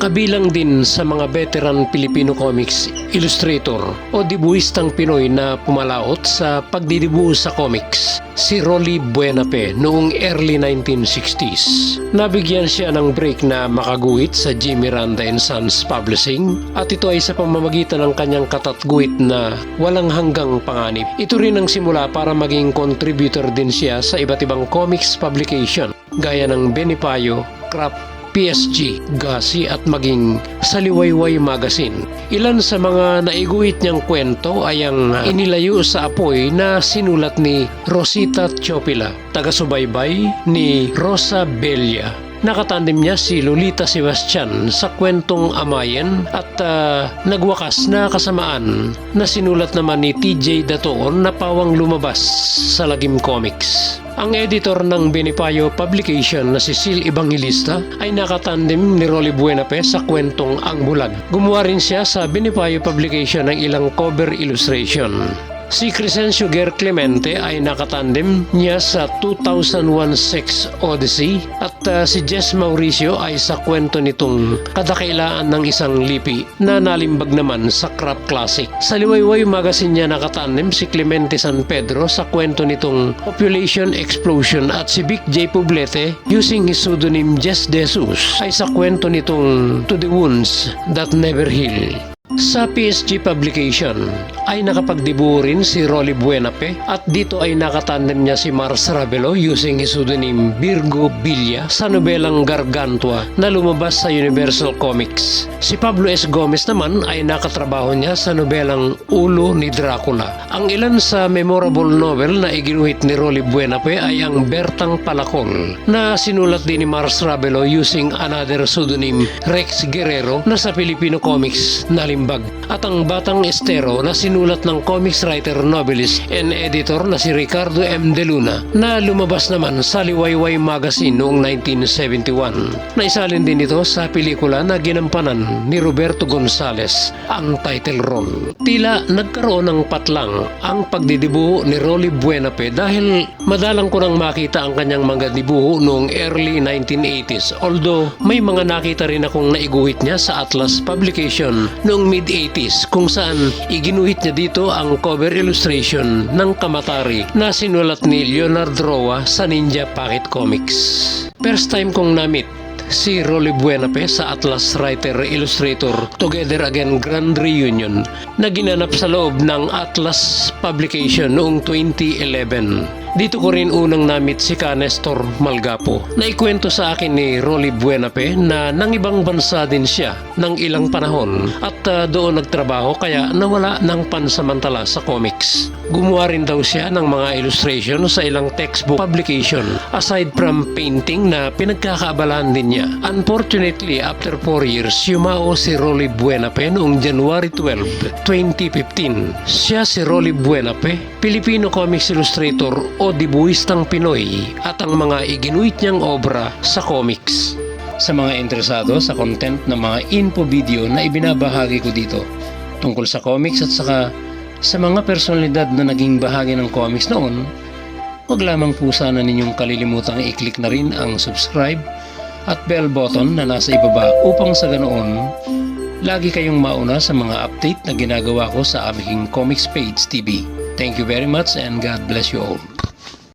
Kabilang din sa mga veteran Filipino comics illustrator o dibuhistang Pinoy na pumalaot sa pagdidibu sa comics, si Rolly Buenape noong early 1960s. Nabigyan siya ng break na makaguhit sa Jimmy Randa and Sons Publishing at ito ay sa pamamagitan ng kanyang katatguhit na walang hanggang panganib. Ito rin ang simula para maging contributor din siya sa iba't ibang comics publication gaya ng Benipayo, Crap, PSG, Gasi at maging Saliwayway Magazine. Ilan sa mga naiguhit niyang kwento ay ang inilayo sa apoy na sinulat ni Rosita Chopila, taga-subaybay ni Rosa Belia. Nakatandem niya si Lolita Sebastian sa kwentong Amayan at ah, nagwakas na kasamaan na sinulat naman ni TJ Datoon na pawang lumabas sa Lagim Comics. Ang editor ng Benipayo Publication na si Sil Evangelista ay nakatandem ni Rolly Buenape sa kwentong Ang Bulag. Gumawa rin siya sa Benipayo Publication ng ilang cover illustration. Si Crescencio Ger Clemente ay nakatandem niya sa 2001 Sex Odyssey at uh, si Jess Mauricio ay sa kwento nitong kadakailaan ng isang lipi na nalimbag naman sa Crap Classic. Sa Liwayway Magazine niya nakatandem si Clemente San Pedro sa kwento nitong Population Explosion at si Vic J. Poblete using his pseudonym Jess Jesus ay sa kwento nitong To the Wounds That Never Heal. Sa PSG Publication ay nakapagdibu rin si Rolly Buenape at dito ay nakatandem niya si Mars Ravelo using his pseudonym Virgo Villa sa nobelang Gargantua na lumabas sa Universal Comics. Si Pablo S. Gomez naman ay nakatrabaho niya sa nobelang Ulo ni Dracula. Ang ilan sa memorable novel na iginuhit ni Rolly Buenape ay ang Bertang Palakol na sinulat din ni Mars Ravelo using another pseudonym Rex Guerrero na sa Filipino Comics nalimbag at ang Batang Estero na sinulat ng comics writer, novelist, and editor na si Ricardo M. De Luna na lumabas naman sa Liwayway Magazine noong 1971. Naisalin din ito sa pelikula na ginampanan ni Roberto Gonzales ang title role. Tila nagkaroon ng patlang ang pagdidibuho ni Rolly Buenape dahil madalang ko nang makita ang kanyang mga dibuho noong early 1980s although may mga nakita rin akong naiguhit niya sa Atlas Publication noong mid-80s kung saan iginuhit niya dito ang cover illustration ng Kamatari na sinulat ni Leonard Roa sa Ninja Pocket Comics. First time kong namit si Rolly Buenape sa Atlas Writer Illustrator Together Again Grand Reunion na ginanap sa loob ng Atlas Publication noong 2011. Dito ko rin unang namit si Canestor Malgapo na ikwento sa akin ni Rolly Buenape na nang ibang bansa din siya ng ilang panahon at ah, doon nagtrabaho kaya nawala ng pansamantala sa comics. Gumawa rin daw siya ng mga illustration sa ilang textbook publication aside from painting na pinagkakaabalahan din niya. Unfortunately, after 4 years, yumao si Rolly Buenape noong January 12, 2015. Siya si Rolly Buenape, Filipino comics illustrator o dibuhistang Pinoy at ang mga iginuit niyang obra sa comics. Sa mga interesado sa content ng mga info video na ibinabahagi ko dito tungkol sa comics at saka sa mga personalidad na naging bahagi ng comics noon, huwag lamang po sana ninyong kalilimutang i-click na rin ang subscribe at bell button na nasa ibaba upang sa ganoon, lagi kayong mauna sa mga update na ginagawa ko sa aming Comics Page TV. Thank you very much and God bless you all.